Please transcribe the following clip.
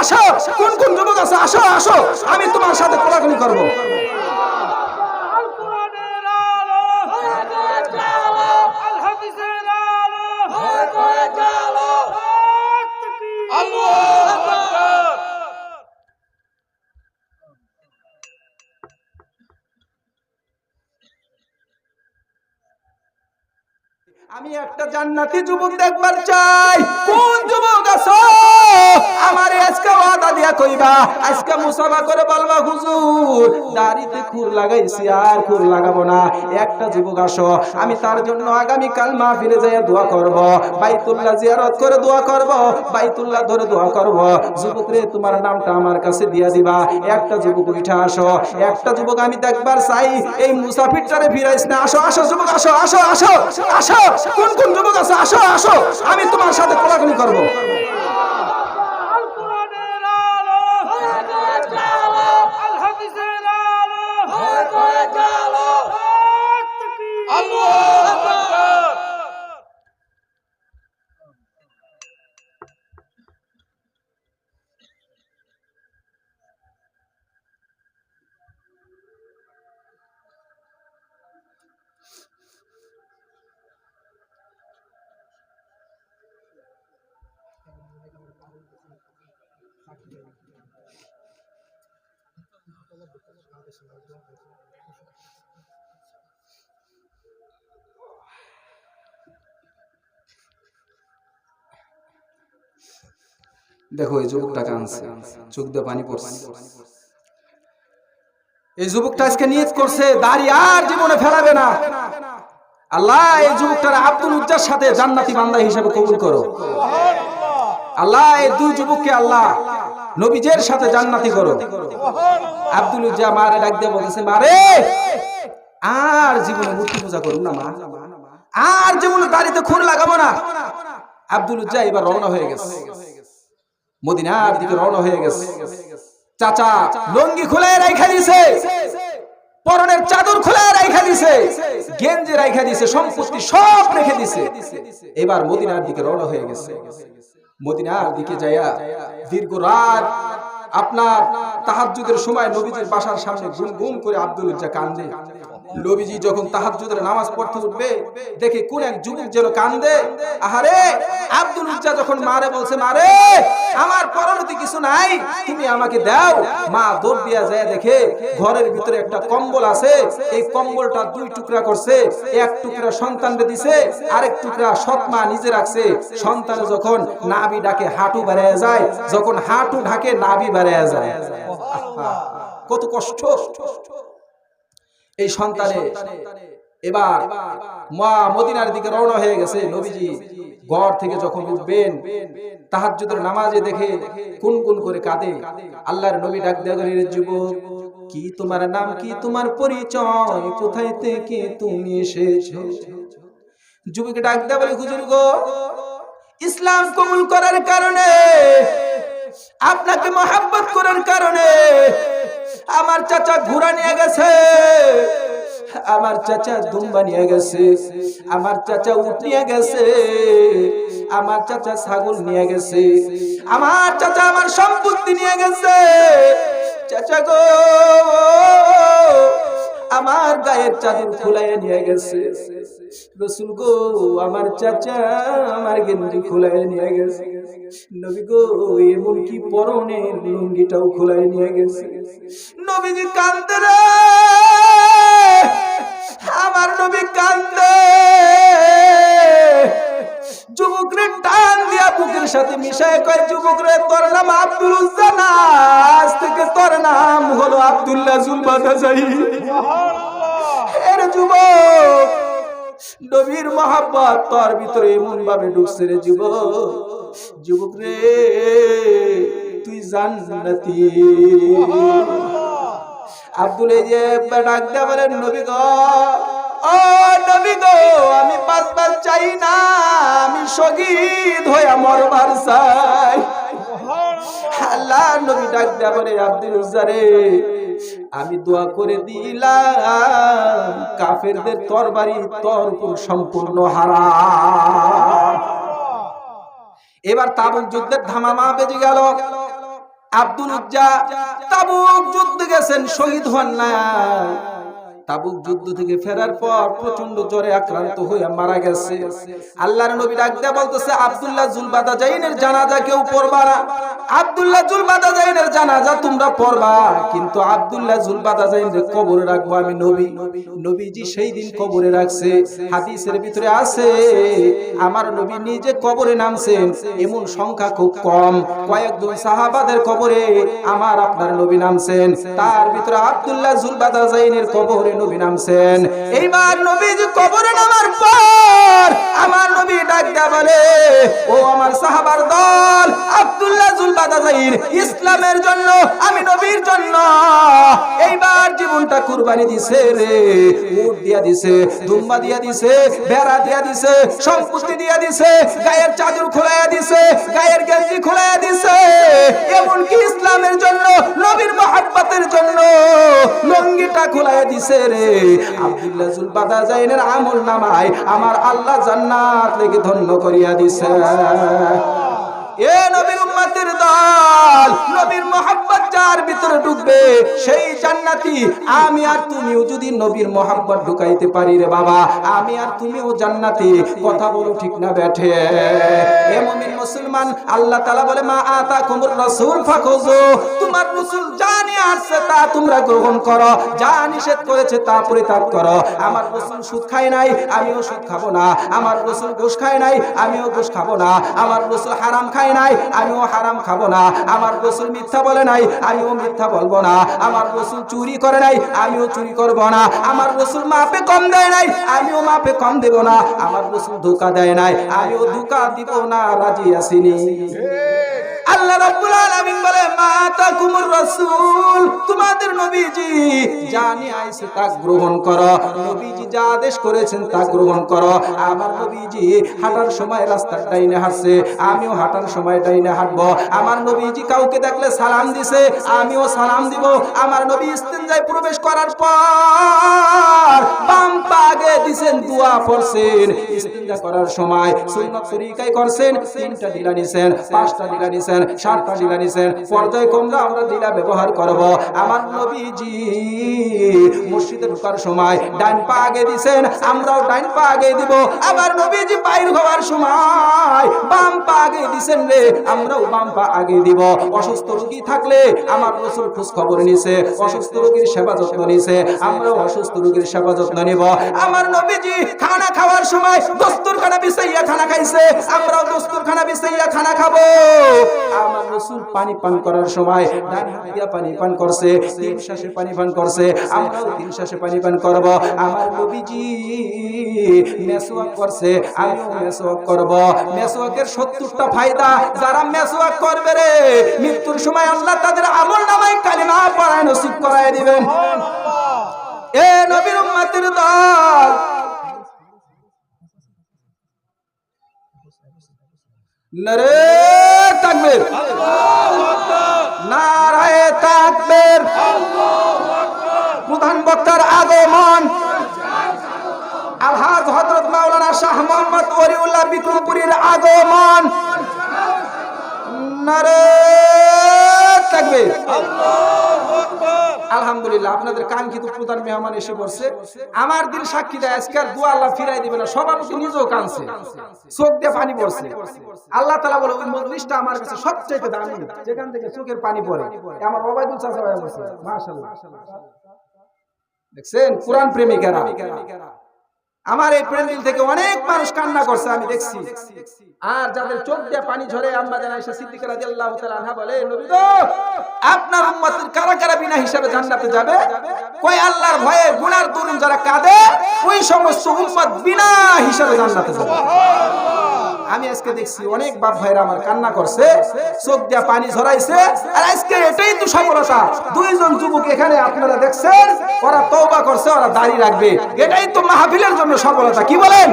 আসো কোন কোন যুবক আছে? আসো আসো আমি তোমার সাথে কোলাকুলি করব। আমি একটা জান্নাতি যুবক দেখবার চাই। কোন যুবক আছো? আমার আজকে ওয়াদা দিয়া কইবা, আজকে মুসাফা করে বলবা, হুজুর, দাড়িতে খুর লাগাইছি, আর খুর লাগাবো না। একটা যুবক আসো, আমি তার জন্য আগামী কাল মাহফিলে যাই দোয়া করব। বাইতুল্লাহ জিয়ারত করে দোয়া করব, বাইতুল্লাহ ধরে দোয়া করব। যুবক রে, তোমার নামটা আমার কাছে দিয়া দিবা। একটা যুবক উঠা আসো, একটা যুবক আমি দেখবার চাই। এই মুসাফিরটারে ফিরাইস না। আসো আসো, যুবক আসো আসো আসো আসো। কোন কোন যুবক আছে? আসো আসো আমি তোমার সাথে কোলাকুলি করব। আল কোরআনের আলো আল হাদিসের আলো আল্লাহু দেখো, এই যুবকটা কাঁদছে, চোখ দিয়ে পানি পড়ছে। এই যুবকটা আজকে নিয়ত করছে, দাড়ি আর জীবনে ফেলাবে না। আল্লাহ, এই যুবকটার আব্দুল উজ্জার সাথে জান্নাতি বান্দা হিসেবে কবুল করো। আল্লাহ, এই দুই যুবককে আল্লাহ নবীজের সাথে জান্নাতি করো। আব্দুল উজ্জা মারে ডাক দিয়ে বলতেছে, মারে! আর জীবনে মূর্তি পূজা করুন না, মা। আর জীবনে দাড়িতে খুন লাগাবো না। আব্দুল উজ্জা এবার রওনা হয়ে গেছে। মদিনার দিকে রওনা হয়ে গেছে। চাচা লঙ্গি খুলে রাইখা দিছে। পরনের চাদর খুলে রাইখা দিছে। গেঞ্জি রাইখা দিছে। সম্পত্তি সব রেখে দিছে। এবার মদিনার দিকে রওনা হয়ে গেছে। মদিনার দিকে যাইয়া দীর্ঘ রাত আপনার তাহাজুদের সময় নবীজির বাসার সামনে গুম গুম করে আব্দুল উজ্জা কান্দে। নবীজি যখন তাহাজ্জুদের নামাজ পড়তে উঠবে, দেখে কোন এক যুবক যেন কান্দে, আহারে, আব্দুল উজ্জা যখন মারে বলছে, মারে, আমার পরনতি কিছু নাই, তুমি আমাকে দাও। মা দৌড় দিয়া যায় দেখে ঘরের ভিতরে একটা কম্বল আছে, এই কম্বলটা দুই টুকরা করছে, এক টুকরা সন্তানকে দিছে, আরেক টুকরা সৎ মা নিজে রাখছে। সন্তান যখন নাভি ডাকে, হাঁটু বেড়ে যায়, যখন হাঁটু ঢাকে, নাভি বেড়ে যায়। কত কষ্ট। এই সন্তানে এবার মা মদিনার দিকে রওনা হয়ে গেছে। নবীজি ঘর থেকে যখন উঠবেন, তাহাজ্জুদের নামাজে দেখে কোন কোন করে কাঁদে। আল্লাহর নবী ডাক করে যুবক, কি তোমার নাম, কি তোমার পরিচয়? কোথায় থেকে তুমি এসেছ? যুবক ডাক দেয়া বলে, হুজুর গো, ইসলাম কবুল করার কারণে, আপনাকে মহাব্বত করার কারণে আমার চাচা ঘোড়া নিয়ে গেছে। আমার চাচা দুম্বা নিয়ে গেছে। আমার চাচা উট নিয়ে গেছে। আমার চাচা ছাগল নিয়ে গেছে। আমার চাচা আমার সম্পত্তি নিয়ে গেছে। চাচা গো আমার গায়ের চাদর খুলাইয়া নিয়ে গেছে। রসুল গো, আমার চাচা আমার গেঞ্জি খুলাইয়া নিয়ে গেছে। নবী গো, এমন কি পরনের লুঙ্গিটাও খুলাই নিয়ে গেছে। নবীজি কান্দে রে। আমার নবী কান্দে যুবক রে টান দিয়া বুকের সাথে মিশায় কয় যুবক রে তোর নাম আব্দুল থেকে তোর নাম হলো আব্দুল্লাহ এর যুবক, নবীর মহাব্বত তোর ভিতরে এমন ভাবে ঢুকছে রে যুবক। যুবক রে তুই জান্নাতি। আব্দুল এই যে ডাক দেয়া বলেন, নবী গো ও আমি বাঁচবার চাই না, আমি শহীদ হয়ে মরবার চাই। উজ্জারে আমি দোয়া করে দিলাম, কাফেরদের তরবারি তোর উপর সম্পূর্ণ হারা এবার তাবুক যুদ্ধের ধামামা বেজে গেল। আব্দুল উজ্জা তাবুক যুদ্ধ গেছেন, শহীদ হন না তাবুক যুদ্ধ থেকে ফেরার পর প্রচণ্ড জ্বরে আক্রান্ত হয়ে মারা গেছে। আল্লাহর নবী ডাক দেয়া বলতেছে, আব্দুল্লাহ জুলবাদা জাইনের জানাজা কেউ পড়বা না। আব্দুল্লাহ জুলবাদা জাইনের জানাজা তোমরা পড়বা, কিন্তু আব্দুল্লাহ জুলবাদা জাইনের কবরে রাখব আমি নবী। নবীজি সেই দিন কবরে রাখছে। হাদিসের ভিতরে আছে, আমার নবী নিজে কবরে নামছেন, এমন সংখ্যা খুব কম। কয়েকজন সাহাবাদের কবরে আমার আপনার নবী নামছেন। তার ভিতরে আব্দুল্লাহ জুলবাদা জাইনের কবরে নবী নামছেন। এইবার নবীজি কবরে নামার পর আমার নবী ডাক দেয়া বলে, ও আমার সাহাবার দল, আব্দুল্লাহ জুলবাদা জাইন ইসলামের জন্য আমি নবীর জন্য এইবার জীবনটা কুরবানি দিছে রে। উট দিয়া দিছে, দুম্বা দিয়া দিছে বেড়া দিয়া দিছে, সম্পত্তি দিয়া দিছে, গায়ের চাদর খোলাইয়া দিছে, গায়ের গেঞ্জি খোলাইয়া দিছে। এমনকি ইসলামের জন্য নবীর লঙ্গিটা খোলাইয়া দিছে রে। আব্দুল্লাহ জুলবাদা জাইনের আমল নামায় আমার আল্লাহ জান্নাত লেগে ধন্য করিয়া দিছে। এ নবীর উম্মতের দল, নবীর মোহাব্বত যার ভিতরে ঢুকবে সেই জান্নাতি আমি আর তুমিও যদি নবীর মোহাব্বত ঢুকাইতে পারি রে বাবা, আমি আর তুমিও জান্নাতি, কথা বলো ঠিক না ব্যাঠে। এ মুমিন মুসলমান, আল্লাহ তাআলা বলে, মা আতা কুমুর রাসূল, ফাখুযু। তোমার রাসূল জানি আসছে তা তোমরা গ্রহণ করো। যা নিষেধ করেছে তা পরিত্যাগ করো। আমার রাসূল সুদ খায় নাই, আমিও সুদ খাব না। আমার রাসূল ঘুষ খায় নাই, আমিও ঘুষ খাব না। আমার রাসূল হারাম খায় নাই, আমিও হারাম খাব না। আমার রাসূল মিথ্যা বলে নাই, আমিও মিথ্যা বলব না। আমার রাসূল চুরি করে নাই, আমিও চুরি করব না। আমার রাসূল মাপে কম দেয় নাই, আমিও মাপে কম দেব না। আমার রাসূল ধোকা দেয় নাই, আমিও ধোকা দিব না, রাজি আসিনি আমার আমিও হাঁটার সময় ডাইনে হাঁটবো। আমার নবীজি কাউকে দেখলে সালাম দিছে, আমিও সালাম দিব। আমার নবী ইস্তেঞ্জায় প্রবেশ করার পর বাম পা আগে দিছেন, দোয়া পড়ছেন। করার সময় সুন্নাত করছেন, তিনটা দিলা নিছেন, পাঁচটা দিলা নিছেন। সাতটা দিলা নিছেন পর্যায়ে কমরা আমরা দিলা ব্যবহার করব। আমার নবীজি মসজিদে ঢোকার সময় ডান পা আগে দিছেন আমরাও ডান পা আগে দিব। আবার নবীজি বাইর হওয়ার সময় বাম পা আগে দিছেন রে, আমরাও বাম পা আগে দিব। অসুস্থ রোগী থাকলে আমার রসুল খোঁজ খবর নিছে, অসুস্থ রোগীর সেবা যত্ন নিছে, আমরাও অসুস্থ রোগীর সেবা যত্ন নিব। আমার নবীজি খানা খাওয়ার সময় দস্তুরখানা বিছাইয়া খানা খাইছে, আমরাও দস্তুরখানা বিছাইয়া খানা খাব। আমার রসুল পানি পান করার সময় ডান হাত পানি পান করছে, তিন শ্বাসে পানি পান করছে, আমরাও তিন শ্বাসে পানি পান করব, আমার নবীজি মেসওয়াক করছে, আমিও মেসওয়াক করব। মেসওয়াকের সত্তরটা ফায়দা, যারা মেসওয়াক করবে রে, মৃত্যুর সময় আল্লাহ তাদের আমল নামায় কালিমা পড়ায় নসিব করায় দিবেন। এ নবীর উম্মতের দল। নরে তাকবীর নারায় থাকবে প্রধান বক্তার আগমন আলহাজ হজরত মাওলানা শাহ মোহাম্মদ ওরিউল্লাহ বিক্রমপুরীর আগমন নারে আলহামদুলিল্লাহ, আপনাদের কাঙ্ক্ষিত প্রধান মেহমান এসে পড়ছে। আমার দিন সাক্ষী দেয়, আজকে আর দোয়া আল্লাহ ফিরাই দিবে না, সবার মধ্যে নিজেও কাঁদছে। চোখ দিয়ে পানি পড়ছে। আল্লাহ তালা বলে, ওই মজলিসটা আমার কাছে সবচেয়ে দামি, যেখান থেকে চোখের পানি পড়ে। আমার ওবায়দুল চাচা ভাই গেছে মাশাল্লাহ দেখছেন, কোরআন প্রেমিকারা। আমার এই প্যান্ডেল থেকে অনেক মানুষ কান্না করছে, আমি দেখছি। আর যাদের চোখ দিয়ে পানি ঝরে, আম্মা বলে আপনার উম্মতের কারা কারা বিনা হিসাবে জান্নাতে যাবে? কই আল্লাহর ভয়ে গুনার দরুন যারা কাঁদে, ওই সমস্ত উম্মত বিনা হিসাবে জান্নাতে যাবে। আমি আজকে দেখছি অনেক বাপ ভাইরা আমার কান্না করছে, চোখ দিয়া পানি ঝরাইছে, আর আজকে এটাই তো সফলতা। দুইজন যুবক এখানে আপনারা দেখছেন, ওরা তওবা করছে, ওরা দাঁড়িয়ে রাখবে। এটাই তো মাহফিলের জন্য সফলতা, কি বলেন?